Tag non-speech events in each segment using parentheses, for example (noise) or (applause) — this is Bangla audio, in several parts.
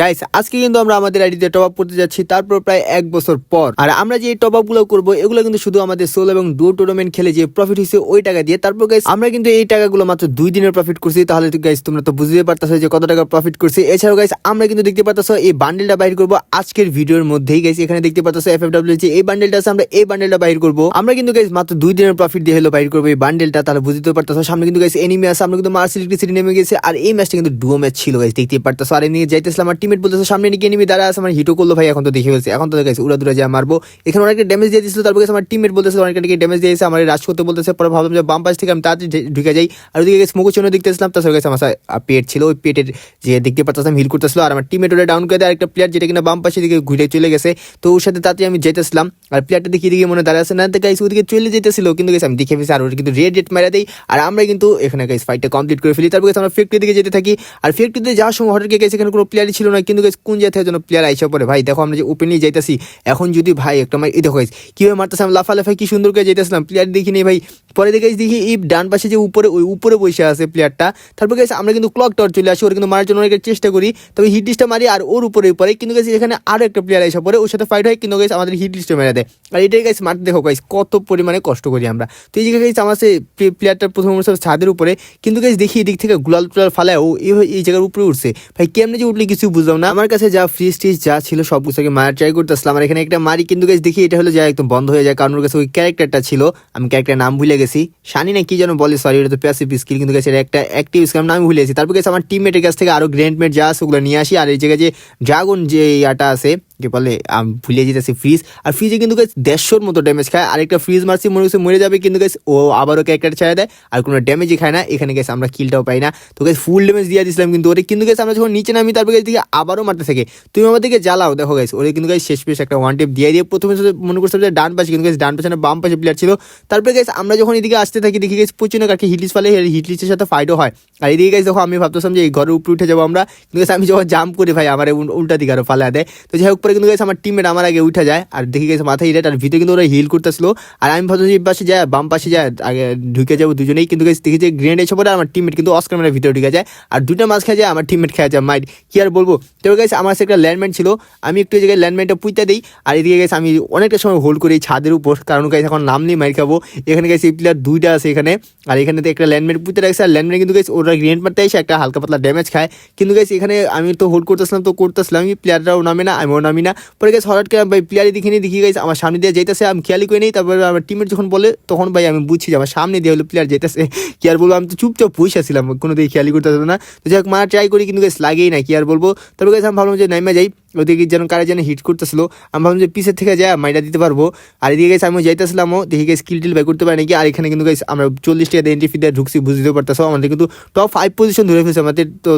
গাইস আজকে কিন্তু আমরা আমাদের আইডিতে টপ আপ করতে যাচ্ছি, তারপর প্রায় এক বছর পর। আর আমরা যে টপ আপগুলো করব, এগুলো কিন্তু শুধু আমাদের সোল এবং ডুও টুর্নামেন্ট খেলে যে প্রফিট হয়েছে, ওই টাকা দিয়ে। তারপর গাইস আমরা কিন্তু এই টাকাগুলো মাত্র দুই দিনের প্রফিট করছি। তাহলে গাইস তোমরা তো বুঝতে পারতেছো যে কত টাকা প্রফিট করছি। এছাড়াও গাইস আমরা কিন্তু দেখতে পারতেছো এই বান্ডেলটা বাইর করব আজকের ভিডিওর মধ্যেই। গাইস এখানে দেখতে পারতেছো এফ এফ ডাব্লিউ যে এই বান্ডেলটা আছে, আমরা এই বান্ডেলটা বাইর করব। আমরা কিন্তু গাইস মাত্র দুই দিনের প্রফিট দিয়ে হলো বাইর করব এই বান্ডেলটা তাহলে বুঝতে পারতেছো। সামনে কিন্তু গাইস এনিমি আছে, আমরা কিন্তু মার্স ইলেকট্রিসিটি নেমে গেছে। আর এই ম্যাচটা কিন্তু ডুও ম্যাচ ছিল গাইস দেখতে পারতেছো। আর এদিকে যাইতেছিলাম আমার টিমেট বলতেছে, সামনে নিয়ে এনিমি দাঁড়া আছে আমার হিটও করল ভাই, এখন তো দেখে ফেলছে। এখন তো গাইস উড়া দুরা যা মারবো। এখানে অনেকটা ড্যামেজ দিয়ে দিয়েছিল তারপর আমার টিমেট বলতেছে, অনেকটা ড্যামেজ দিয়েছে, আমার রাজ করতে বলতেছে। পরে ভাবলাম যে বাম পাশ থেকে আমি তাড়াতাড়ি ঢুকে যাই। আর ওদিকে গেছে মুখো চুনো দেখতেছিলাম তাছাড়া গেছে আমার পেট ছিল, ওই পেটের যে দেখতে পাচ্ছিলাম হিল করতেছিল। আর আমার টিমেট ওটা ডাউন করে দেয়, আরেকটা প্লেয়ার যেটা কিনা বাম দিকে ঘুরে চলে গেছে। তো ওর সাথে তাড়াতাড়ি আমি যেতেছিলাম, আর প্লেয়ারটা দেখি দিকে মনে দাঁড়া আছে। না, তো গাইস ওদিকে চলে যেতেছিল, কিন্তু গেছে আমি দেখে ফেছি আর ওটা কিন্তু রেড রেড মেরে দেই। আর আমরা কিন্তু এখানে গাইস ফাইটটা কমপ্লিট করে ফেলি। তারপর guys আমরা ফ্যাক্টরি দিকে যেতে থাকি। আর ফ্যাক্টরিতে যাওয়ার সময় হঠাৎ গেছে এখানে কোনো প্লেয়ারই ছিল না কিন্তু কোন জায়গা থেকে যেন প্লেয়ার আইসা পড়ে? ভাই, দেখো আমরা যে ওপেনলি যাইতেছি, এখন যদি ভাই একটা আমার এই দেখো কীভাবে মারতেছে আমি লাফা লাফাই কি সুন্দর করে যেতেছিলাম প্লেয়ার দেখি নেই ভাই। পরে দেখে দেখি এই ডান পাশে যে উপরে, ওই উপরে বসে আছে প্লেয়ারটা তারপর গেছে আমরা কিন্তু ক্লক টাওয়ার চলে আসি, ওর কিন্তু মারার জন্য অনেক চেষ্টা করি। তবে হিট লিস্টটা মারি আর ওর উপরে উপরে। কিন্তু গেছে এখানে আরও একটা প্লেয়ার এসে পরে ওর সাথে ফাইট হয়, কিন্তু গেছে আমাদের হিট লিস্টে মেরে দেয়। আর এটাই গেছে মারতে দেখো গাইস কত পরিমাণে কষ্ট করি আমরা। তো এই জায়গায় আমার সে প্লেয়ারটা প্রথম অবস্থা ছাদের উপরে। কিন্তু গেছে দেখি এদিক থেকে গুলাল টুলাল ফালায়, ও এই জায়গার উপরে উঠছে। ভাই, কেমনে যে উঠলে কিছু বুঝলাম না। আমার কাছে যা ফ্রিজ টিজ যা ছিল সব কিছুকে মায়ের ট্রাই করতে আসলাম আর এখানে একটা মারি কিন্তু গেছে দেখি এটা হলো যা একদম বন্ধ হয়ে যায়। কারণ ওর কাছে ওই ক্যারেক্টারটা ছিল। আমি ক্যারেক্টার নাম ভুলে গেছি। শানি না কি যেন বলে সরি এটা তো প্যাসিভ স্কিল কিন্তু গেছে একটা অ্যাক্টিভ স্কিল নাম ভুলে গেছি। তারপর গেছে আমার টিমমেটের কাছ থেকে আরও গ্র্যান্ডমেট যা আছে, ওগুলো নিয়ে আসি। আর এই জায়গায় যে ড্রাগন যে ইয়াটা আছে কি বলে ভুলে যেতেছি ফ্রিজ আর ফ্রিজে কিন্তু গাছ দেড়শোর মতো ড্যামেজ খায়। আরেকটা ফ্রিজ মারছি, মনে হচ্ছে মরে যাবে কিন্তু গাছ ও আবারও ক্যারেক্টার ছেড়ে দেয়। আর কোনো ড্যামেজই খায় না। এখানে গেছে আমরা কিলটাও পাই না। তো গাছ ফুল ড্যামেজ দিয়ে দিয়েছিলাম কিন্তু ওরে। কিন্তু গেছে আমরা যখন নিচে নামি, তারপর গাছ দিকে আবারও মারতে থাকে। তুমি আমার দিকে জ্বালাও। দেখো গাছ ওরে কিন্তু গাছ শেষ পেশ একটা ওয়ান টেপ দিয়ে দিয়ে প্রথমে মনে করছিলাম যে ডান পাশে, কিন্তু গাছ ডান পাশে না, বাম পাশে প্লেয়ার ছিল। তারপরে গাছ আমরা যখন এদিকে আসতে থাকি, দেখি গেছি প্রচুর কাকে হিটলিস ফালে হিটলিসের সাথে ফাইটও হয়। আর এদিকে গেছে দেখো, আমি ভাবতেছিলাম যে এই ঘরের উপরে উঠে যাব আমরা। কিন্তু আমি যখন জাম্প করি ভাই, আমার উল- উল্টা দিকে আরও ফালা দেয়। তো যাই হোক পরে কিন্তু গেছে আমার টিমমেট আমার আগে উঠে যায়, আর দেখি গেছে মাথায় হিট আর ভিতরে কিন্তু ওরা হিল করতেছিল। আর আমি ভাবতেছি এই পাশে যায়, বাম পাশে যায়, আগে ঢুকে যাব দুজনেই, কিন্তু গেছে দেখি যে গ্রেনেড এসে পরে আমার টিমমেট কিন্তু অস্কার মেরে ভিতরে ঢুকে যায়। আর দুটো মাছ খেয়ে যায় আমার টিমমেট খেয়ে যায়, মাইট, কি আর বলব? তো গেছে আমার একটা ল্যান্ডম্যান ছিল, আমি একটু জায়গায় ল্যান্ডম্যানটা পুঁতে দিই, আর এদিকে গেছে আমি অনেকটা সময় হোল্ড করি ছাদের উপর, কারণ গেছে এখন নাম নিয়ে মার খাব। এখানে গেছে এই প্লেয়ার দুইটা আছে এখানে, আর এখানে তো একটা ল্যান্ডম্যান পুঁতে রাখছে, আর ল্যান্ডম্যান কিন্তু গেছে ওরা গ্রেনেড মারতে এসে একটা হালকা পাতলা ড্যামেজ খায়। কিন্তু গেছে এখানে আমি তো হোল্ড করতেছিলাম, তো করতেছিলাম প্লেয়াররাও নামে না, আমিও নামি না। পরে গেছে হঠাৎ করে ভাই প্লেয়ারই দেখে নিয়ে দেখি গেছে আমার সামনে দিয়ে যেতেছে আমি খেয়ালি করে নিই। তারপর আমার টিমের যখন বলে, তখন ভাই আমি বুঝছি যে আমার সামনে দিয়ে হলো প্লেয়ার যেতেছে (laughs) কি আর বলব, আমি তো চুপচাপ বসে ছিলাম কোনো দিকে খেয়ালি করতে না। তো যাই হোক, মারা ট্রাই করি, কিন্তু গেছে লাগেই না কি আর বলব। তারপরে গেছে আমি ভাবলাম যে নাইমা যাই। ওদিকে যেন কারে যেন হিট করতেছিল। আমি ভাবলাম যে পিসের থেকে যায় মাইটা দিতে পারব। আর এদিকে গেছে আমি যাইতেছিলামও, দেখি গেছে স্কিল টিল বাই করতে পারি নাকি। আর এখানে কিন্তু গেছে আমরা চল্লিশ টাকা এন্ট্রি ফি দিয়ে ঢুকছি বুঝতে পারতেছো। আমাদের কিন্তু টপ ফাইভ পজিশন ধরে ফেলছে। আমাদের তো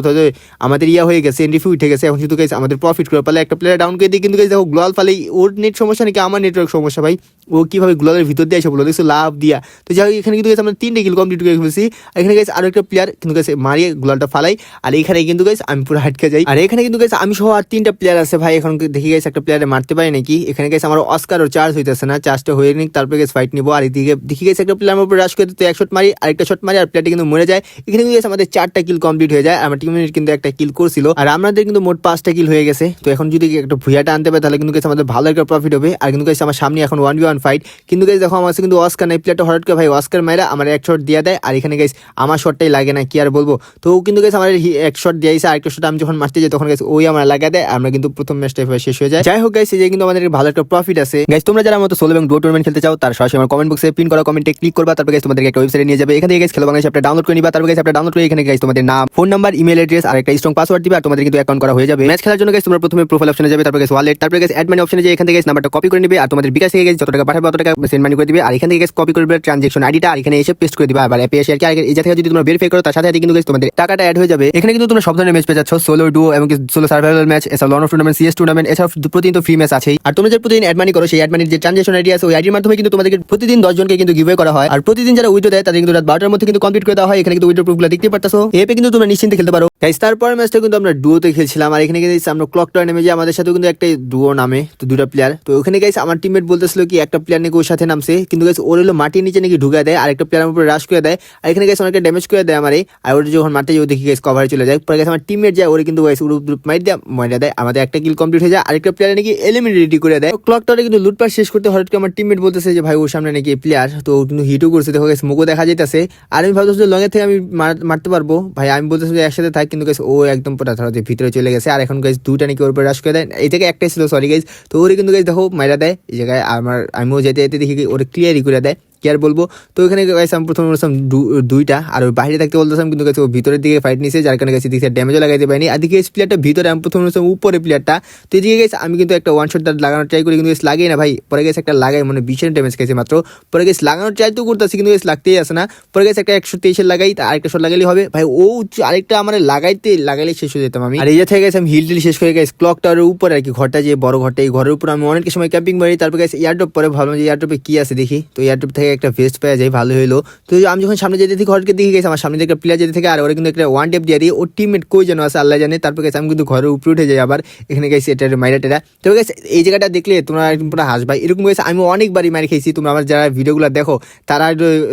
আমাদের ইয়া হয়ে গেছে এন্ট্রি ফি উঠে গেছে। এখন শুধু গেছে আমাদের প্রফিট করে পারলে একটা প্লেয়ার ডাউন করে দিয়ে কিন্তু গেছে দেখো গ্লোয়াল ফালে ওর নেট সমস্যা নাকি আমার নেটওয়ার্ক সমস্যা ভাই? ও কীভাবে গ্লোয়ালের ভিতর দিয়ে এসে বলো দেখছ, লাভ দিয়া। তো যাই হোক, এখানে কিন্তু গেছে আমরা তিনটে কিল কমপ্লিট করে ফেলছি। আর এখানে গেছে আরও একটা প্লেয়ার কিন্তু গেছে মারিয়ে গ্লোয়ালটা ফালাই। আর এখানে কিন্তু গেছে আমি পুরো হাটকে যাই। আর এখানে কিন্তু গেছে আমি সহ আর তিনটা প্লেয়ার আছে ভাই, এখন দেখি গেছে একটা প্লেয়ারে মারতে পারি নাকি? এখানে গেছে আমার অস্কারও চার্জ হইতেছে না চার্জটা হয়ে নিক, তারপরে গেছে ফাইট নিবো। আর এদিকে দেখি গেছে একটা প্লেয়ার উপর রাশ করে তো এক শট মারি, আরেকটা শট মারি, আর প্লেয়ারটা কিন্তু মরে যায়। এখানে কিন্তু গেছে আমাদের চারটা কিল কমপ্লিট হয়ে যায়, আমার টিমের কিন্তু একটা কিল করছিল। আর আমাদের কিন্তু মোট পাঁচটা কিল হয়ে গেছে। তো এখন যদি একটা ভুয়াটা আনতে পারে, তাহলে কিন্তু গেছে আমাদের ভালো একটা প্রফিট হবে। আর কিন্তু গেছে আমার সামনে এখন ওয়ান বি ওয়ান ফাইট কিন্তু গেছে দেখো, আমার কিন্তু অস্কার নাই প্লেয়ারটা হঠাৎ করে ভাই অস্কার মাইরা আমার এক শট দিয়ে দেয়। আর এখানে গেছে আমার শটটাই লাগে না, কি আর বলব? তো কিন্তু গেছে আমার এক শট দিয়েছে আর একটা শট আমি যখন মারতে যাই, তখন গেছে ওই আমার লাগা দেয়, আমরা কিন্তু প্রথম ম্যাচটা শেষ হয়ে যায়। যাই হোক গাইছে যে কিন্তু আমাদের ভালো একটা প্রফিট আছে। গাইস তোমরা যারা মতো সোলো এবং ডো টুর্নামেন্ট খেলতে চাও, তার সরাসরি আমার কমেন্ট বক্সে পিন করা কমেন্টে ক্লিক করবা। তারপর গাইস তোমাদেরকে একটা ওয়েবসাইটে নিয়ে যাবে। এখান গাইস খেলো বাংলাদেশ অ্যাপটা ডাউনলোড করে নিবা। তারপর গাইস অ্যাপটা ডাউনলোড করে এখানে গাইস তোমাদের নাম ফোন নাম্বার ইমেল অ্যাড্রেস আর একটা স্ট্রং পাসওয়ার্ড দিবে। তোমাদের কিন্তু অ্যাকাউন্ট করা হয়ে যাবে। ম্যাচ খেলার জন্য গাইস তোমরা প্রথমে প্রোফাইল অপশনে যাবে। তারপর গাইস ওয়ালেট তারপর গাইস অ্যাড মানি অপশনে যে এখান থেকে গাইস নাম্বারটা কপি করে নিবে। আর তোমাদের বিকাশ থেকে গাইস যত টাকা পাঠাবে, তত টাকা সেন্ড মানি করে দিবে। আর এখান থেকে গাইস কপি করবে ট্রানজেকশন আইডিটা আর এখানে এসে পেস্ট করে দিবে। আর অ্যাপে এসে আর কি এই জায়গা যদি তোমরা ভেরিফাই করো, তার সাথে কিন্তু, guys, তোমাদের টাকাটা অ্যাড হয়ে যাবে। এখানে কিন্তু তোমরা সব ধরনের ম্যাচ পেয়ে যাচ্ছ। সোলো ডুও এবং সোলো সার্ভাইভাল ম্যাচ এছাড়া লন অফ টুর্নামেন্ট সিএস টুর্নামেন্ট এছাড়া প্রতিদিন তো ফ্রি ম্যাচ আছেই। আর তোমরা যে প্রতিদিন অ্যাড মানি করো, সেই অ্যাড মানির যে ট্রানজেকশন আইডি আছে, ওই আইডির মাধ্যমে কিন্তু তোমাদেরকে প্রতিদিন দশ জনকে কিন্তু গিভওয়ে করা হয়। আর প্রতিদিন যারা উইডো দেয়, তাদের কিন্তু রাত বারোটার মধ্যে কিন্তু কমপ্লিট করে দেওয়া হয়। এখানে কিন্তু উইডো প্রুফগুলো দেখতে পারতাছো। এপে কিন্তু তোমরা নিশ্চিন্তে খেলতে পারো। গাইস তারপরে ম্যাচটা কিন্তু আমরা ডুয়োতে খেলছিলাম, আর এখানে গাইস আমরা ক্লক টাওয়ার নেমে যে আমাদের সাথে কিন্তু একটা ডুয়ো নামে, তো দুটা প্লেয়ার তো ওখানে গাইস আমার টিমমেট বলতেছিল কি, একটা প্লেয়ার নাকি ওর সাথে নামছে, কিন্তু গাইস ওর হলো মাটির নিচে নাকি ঢুকে দেয়, আর একটা প্লেয়ার উপরে রাশ করে দেয়, আর এখানে গাইস অনেকটা ড্যামেজ করে দেয় আমারে। আর ওটা যখন মারতে যাও দেখি গাইস কভারে চলে যায়। পরে গাইস আমার টিমমেট যায়, ওরে কিন্তু গাইস দুপ মাইর দেয়, মাইরা দেয় আমাদের একটা কিল কমপ্লিট হয়ে যায় আরেকটা প্লেয়ার নাকি এলিমিনেটি করে দেয়। ক্লক টাওয়ারে কিন্তু লুটপাট শেষ করতে হঠাৎ করে আমার টিমমেট বলতেছে যে, ভাই, ওর সামনে নাকি প্লেয়ার তো ও কিন্তু হিটও করছে। দেখো গাইস মুখও দেখা যাইতেছে। আর আমি ভাবতেছি লঙের থেকে আমি মার- মারতে পারব। ভাই, আমি বলতেছি যে, একসাথে থাক কিন্তু গেছে ও একদম পুরো ধরো যে ভিতরে চলে গেছে। আর এখন গেছে দুইটা নাকি ওর উপরে রাশ করে দেয়। এই থেকে একটাই ছিল সরি গেছে তো ওরে কিন্তু গেছে দেখো, মাইরা দেয়। এই জায়গায় আমার, আমিও যেতে যেতে দেখি ওরে ক্লিয়ারই করে দেয়। কি আর বলব? তো এখানে গাইস আমি প্রথমে বলছিলাম দুইটা, আর ওই বাইরে থাকতে বলতেছিলাম কিন্তু গাইস ও ভিতরের দিকে ফাইট নিয়েছে যার কারণে গাইস দিকে ড্যামেজও লাগাইতে পারিনি। আর দিকে প্লেয়ারটা ভিতরে, আমি প্রথমে বলছিলাম উপরে প্লেয়ারটা তো এদিকে গেছে আমি কিন্তু একটা ওয়ান শট লাগানোর ট্রাই করি, কিন্তু গাইস লাগেই না ভাই। পরে গেছে একটা লাগাই মানে বিশেষ ড্যামেজ খেয়েছে মাত্র। পরে গেছে লাগানোর ট্রাই তো করতেছি, কিন্তু গাইস লাগতেই আসে না। পরে গেছে একটা একশো তেইশের লাগাই আরেকটা শট লাগাইলে হবে। ভাই, ও আরেকটা আমার লাগাইতে লাগাইলে শেষ হয়ে যেতাম আমি। আর এই যে থেকে গেছে আমি হিল টিল শেষ করে গেছি ক্লক টাওয়ারের উপরে আর কি, ঘরটা যে বড় ঘরটা, এই ঘরের উপর আমি অনেক সময় ক্যাম্পিং মারি তারপর গেছে এয়ারড্রপ পরে ভাবলাম যে এয়ারড্রপে কি আছে দেখি। তো এয়ারড্রপ থেকে একটা ভেস্ট পাওয়া যায় ভালো হলো তো আমি যখন সামনে যেতে থেকে ঘরকে দেখে গেছি আমার সামনে একটা প্লেয়ার যেতে থেকে, আর ওরা কিন্তু একটা ওয়ান টেপ দিয়ে ওর টিমমেট কই যেন আছে, আল্লাহ জানে। তারপর গেছে, আমি কিন্তু ঘরের উপরে উঠে যাই আবার। এখানে গেছি, এটা মাইরা টেরা। তো গেছে, এই জায়গাটা দেখলে তোমরা একদম পুরো হাসবা। এরকম গেছে, আমি অনেকবারই মারি খেয়েছি। তোমরা আমার যারা ভিডিওগুলো দেখো, তারা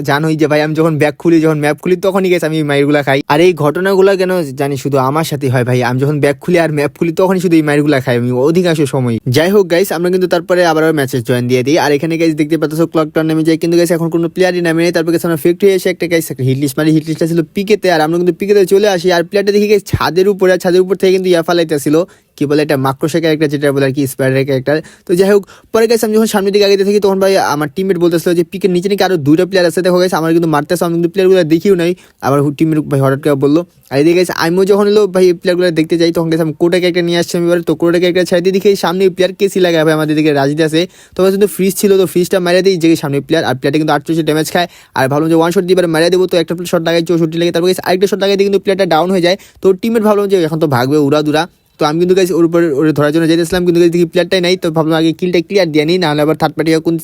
জানোই যে ভাই, আমি যখন ব্যাগ খুলি, যখন ম্যাপ খুলি, তখনই গেছে আমি মাইরগুলো খাই। আর এই ঘটনাগুলো কেন জানি শুধু আমার সাথে হয় ভাই। আমি যখন ব্যাগ খুলি আর ম্যাপ খুলি, তখনই শুধু এই মাইরগুলো খাই আমি অধিকাংশ সময়। যাই হোক গাইস আমরা কিন্তু তারপরে আবার ম্যাচে জয়েন দিয়ে দিই। আর এখানে গাইস দেখতে পাচ্ছ ক্লক টার নেমে যায়। কিন্তু গাইস এখন কোনো প্লেয়ারই নামে নেই, তারপর গেছে আমরা ফ্যাক্টরি এসে একটা গাইস একটা হিটলিস্ট মানে হিটলিস্টটা ছিল পিকেতে আর আমরা কিন্তু পিকেতে চলে আসি, আর প্লেয়ারটা দেখি গেছি ছাদের উপরে, আর ছাদের উপর থেকে কিন্তু ইয়া ফালাইতেছিল কি বলে এটা মাক্রোসা ক্যারেক্টার যেটা বলে আর কি স্পাইডার ক্যারেক্টার তো যাই হোক, পরে গেছে আমি যখন সামনের দিকে আগে থাকি তখন ভাই আমার টিমমেট বলতেছিল যে পিকের নিচে নাকি আরও দুইটা প্লেয়ার আছে, দেখো গেছে আমার কিন্তু মারতেছে, আমি কিন্তু প্লেয়ারগুলো দেখিও নাই। আমার টিমের ভাই হঠাৎ করে বলল, আর এদিকে গেছে আমিও যখন এলো, ভাই প্লেয়ারগুলো দেখতে যাই, তখন গেছে আমি কোটা ক্যারেক্টার নিয়ে আসছি, আমি এবার তো কোটা ক্যারেক্টার ছেড়ে দিয়ে দেখি সামনে প্লেয়ার কেসি লাগায়, ভাই আমাদের দিকে রাজিতে আছে। তবে কিন্তু ফ্রিজ ছিল, তো ফ্রিজটা মেরে দিই, যে সামনে প্লেয়ার আর প্লেয়ারটা কিন্তু আটচল্লিশ ড্যামেজ খায়। আর ভাবলাম যে ওয়ান শট দিয়ে এবার মেরে দেবো, তো একটা শট লাগাই, চৌষট্টি লাগে, তারপর আরেকটা শট লাগাই দিয়ে কিন্তু প্লেয়ারটা ডাউন হয়ে যায়। তো টিমের ভাবলাম যে এখন তো ভাগবে উড়া দুরা তো আমি কিন্তু গাছ ওর উপরে, ওর ধরার জন্য যেতেছিলাম কিন্তু দেখি প্লেয়ারটাই নাই, তো ভাবলাম আগে কিলটা ক্লিয়ার দিয়ে নিই, নাহলে আবার থার্ড পার্টি কোন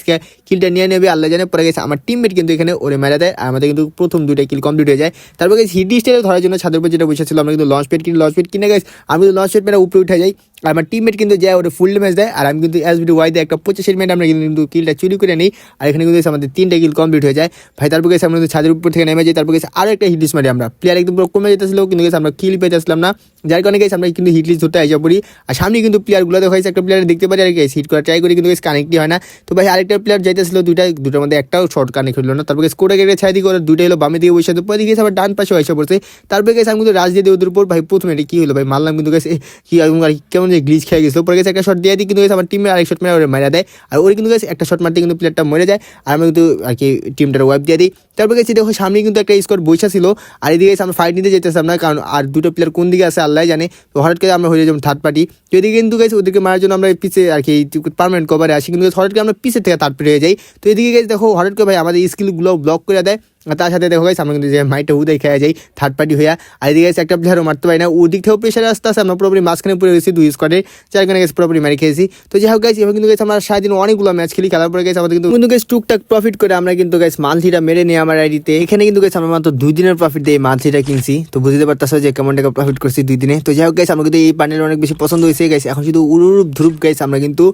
কিলটা নিয়ে নেবে, আল্লাহ জানে। পরে গেছে আমার টিমমেট কিন্তু এখানে ওরে মেরা দেয়, আর আমাদের কিন্তু প্রথম দুইটা কিল কমপ্লিট হয়ে যায়। তারপর গেছে হিডি স্টাইলে ধরার জন্য ছাদের উপর যেটা বসেছিল আমরা কিন্তু লঞ্চ পেট কিনে লঞ্চ পেট কিনে গেছি আমি কিন্তু লঞ্চ পেট মেরা উপরে উঠে যাই। আর আমার টিমমেট কিন্তু যায় ওটা ফুল ড্যামেজ দেয়, আর আমি কিন্তু এস বিডি ওয়াই দিয়ে একটা পঁচিশের মিনিট আমরা কিন্তু কিলটা চুরি করে নিই। আর এখানে কিন্তু আমাদের তিনটা কিল কমপ্লিট হয়ে যায়। ভাই, তারপর গেছে আমরা কিন্তু ছাদের উপর থেকে নেমে যাই তারপর গেছে আরও একটা হিটলিস্ট মারি আমরা। প্লেয়ার একদম পুরো কমে যেতেছিল, কিন্তু গেছে আমরা কিল পেতেছিলাম না। যার কারণে গেছে আমরা কিন্তু হিটলিস্ট ধরতে আইসা পড়ি। আর সামনে কিন্তু প্লেয়ারগুলো দেখা হয়েছে, একটা প্লেয়ার দেখতে পারি আর কি হিট করা ট্রাই করি, কিন্তু গেছে কানেক্টই হয় না। তো ভাই, আরেকটা প্লেয়ার যাইতেছিল, দুইটা দুটার মধ্যে একটাও শর্ট কানেক্ট হলো না। তারপর স্কোরে গেলে ছাই দিকে ওরা দুইটা হলো বামে দিকে বসে পরে দিকে আবার ডান পাশে এসে পড়ছে। তারপরে গেছে আমি কিন্তু রাজ দিয়ে ওদের উপর ভাই, প্রথমে এটা কি হলো? ভাই, মারলাম কিন্তু গেছে কি এবং কেমন যে গ্লিচ খেয়ে গেছিল পরে গেছে একটা শট দিয়ে দিই, কিন্তু আমার টিমের আরেক শট মেরে ওরা মারা দেয়। আর ওর কিন্তু গেছে একটা শট মারতে কিন্তু প্লেয়ারটা মরে যায়, আর আমি কিন্তু আর কি টিমটার ওয়াইপ দিয়ে দিই। তারপর গেছি দেখো সামনে কিন্তু একটা স্কোর বৈশা ছিল, আর এদিকে আমরা ফাইট নিতে যেতেছিলাম না, কারণ আর দুটো প্লেয়ার কোন দিকে আছে আল্লাহ জানে। তো হঠাৎ করে আমরা হয়ে যাব থার্ড পার্টি তো এদিকে কিন্তু গেছে ওদেরকে মারার জন্য আমরা পিছে আর কি পার্মানেন্ট কভারে আসি কিন্তু হঠাৎ করে আমরা পিছের থেকে থার্ড পার্টি হয়ে যাই। তো এদিকে গেছে দেখো, হঠাৎ করে ভাই আমাদের স্কিলগুলো ব্লক করে দেয়। তার সাথে দেখো গেছে আমরা কিন্তু যে মাইটা উদয় খেয়ে যাই থার্ড পার্টি হয়ে। আর এদিকে গেছে একটা প্লেয়ারও মারতে পারি না। ওদিক থেকেও প্রেশারে আসতে আসে আমরা পুরোপুরি মাঝখানে পড়ে গেছি দুই স্কোয়াডে চারখানে গেছে পুরোপুরি মারি খেয়েছি। তো যাই হোক গেছে এবার কিন্তু গেছে আমরা সারাদিন অনেকগুলো ম্যাচ খেলি। খেলার পরে গেছে আমাদের কিন্তু কিন্তু গেছে টুকটাক প্রফিট করে আমরা কিন্তু গেছে মান্থলিটা মেরে নিই আমার আইডিতে এখানে কিন্তু গেছে আমরা মাত্র দুই দিনের প্রফিট দিয়ে মান্থলিটা কিনছি। তো বুঝতে পারতেছো যে কেমন টাকা প্রফিট করছি দুই দিনে। তো যাই হোক গেছে আমরা কিন্তু এই পানির অনেক বেশি পছন্দ হয়েছে গেছে এখন শুধু উরুপ ধ্রুপ গেছে আমরা কিন্তু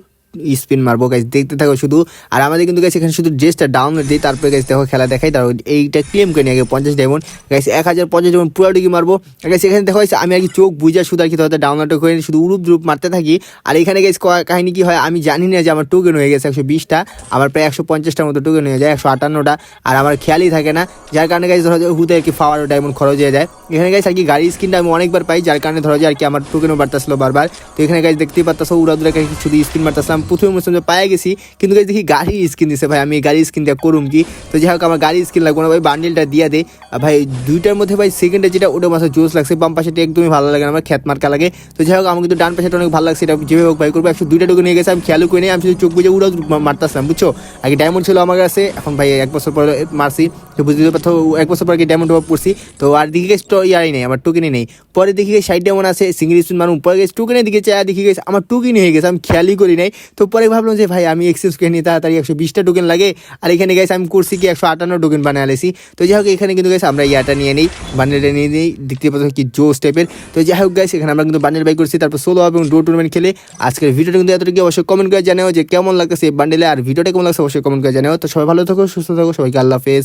স্পিন মারবো গাইজ দেখতে থাকো শুধু। আর আমাদের কিন্তু গাইছে এখানে শুধু ড্রেসটা ডাউনলোড দিই তারপরে গাইছে দেখো খেলা দেখাই। তার এইটা ক্লেম করে নিয়ে পঞ্চাশ ডায়মন্ড গাইছে এক হাজার পঞ্চাশ ডায়মন্ড পুরো ডিগি মারবো। গাইছে এখানে দেখো আমি আর কি চোখ বুঝা শুধু আর কি হয়তো ডাউনলোড করে শুধু উরুপ দ্রুপ মারতে থাকি। আর এখানে গাইছে কাহিনী কি হয়, আমি জানি না যে আমার টোকেন হয়ে গেছে একশো বিশটা। আমার প্রায় একশো পঞ্চাশটার মতো টোকেন হয়ে যায়, একশো আটান্নটা। আর আমার খেয়ালই থাকে না, যার কারণে গাইছে ধরো হুতে আর কি পাওয়ার ডায়মন্ড খরচ হয়ে যায়। এখানে গাইছে আর কি গাড়ির স্কিনটা আমি অনেকবার পাই, যার কারণে ধরো যে আর কি আমার টোকেনও বাড়তেছিল বারবার। তো এখানে গাইছে দেখতেই পারতেছো উড়া দূরে শুধু স্কিন মারতেছিলাম। প্রথমে মুসলিম পায়ে গেছি, কিন্তু দেখি গাড়ি স্কিন দিছে ভাই, আমি গাড়ির স্কিন দিয়ে করুম কি? তো যাই হোক, আমার গাড়ির স্কিন লাগবে না ভাই বান্ডিলটা দিয়ে দে। ভাই, দুইটার মধ্যে ভাই সেকেন্ডে যেটা ওটা মাসে জোস লাগছে, বাম পাশেটা একদমই ভালো লাগে না, আমার খ্যাত মার্কা লাগে। তো যাই হোক, আমার কিন্তু ডান পাশেটা অনেক ভালো লাগছে, এটা যেভাবে হোক ভাই, করব, একশো দুইটা টোকেন নিয়ে গেছে, আমি খেয়ালও করে নিই, আমি শুধু চোখ বুঝে উড়া মারতেছিলাম, বুঝছ? আগে ডায়মন্ড ছিল আমার কাছে, এখন ভাই, এক বছর পরে মারছি। তো বুঝতে পারছ, এক বছর পর ডায়মন্ড টপ আপ করছি তো আর দিকে গেছে তো ইয়ারই নেই, আমার টোকেনই নেই। পরে দেখি গেছে ষাট ডায়মন্ড আছে সিঙ্গেল স্পিন মানুষ পরে গেছে টোকেনের দিকে চায় দেখি গেছে আমার টোকেন হয়ে গেছে, আমি খেয়ালই করি নাই। তো পরে ভাবলাম যে, ভাই, আমি এক্সচেঞ্জ করে নিয়ে তাড়াতাড়ি একশো বিশটা টোকেন লাগে। আর এখানে গেছে আমি করছি কি, একশো আটান্ন টোকেন বানিয়ে আলেছি তো যাই হোক, এখানে কিন্তু গেছে আমরা ইয়াটা নিয়ে নিই বান্ডেলটা নিয়ে নিই, দেখতে পাচ্ছ কি জোস টাইপের তো যাই হোক গাইস এখানে আমরা কিন্তু বান্ডেল বাই করছি, তারপর সোলো এবং ডো টুর্নামেন্ট খেলে। আজকের ভিডিওটা কিন্তু এতটুকু অবশ্যই কমেন্ট করে জানাও যে কেমন লাগতেছে এই বান্ডেলে আর ভিডিওটা কেমন লাগছে, অবশ্যই কমেন্ট করে জানাও। তো সবাই ভালো থাকো, সুস্থ থাকো, সবাইকে আল্লাহ হাফেজ।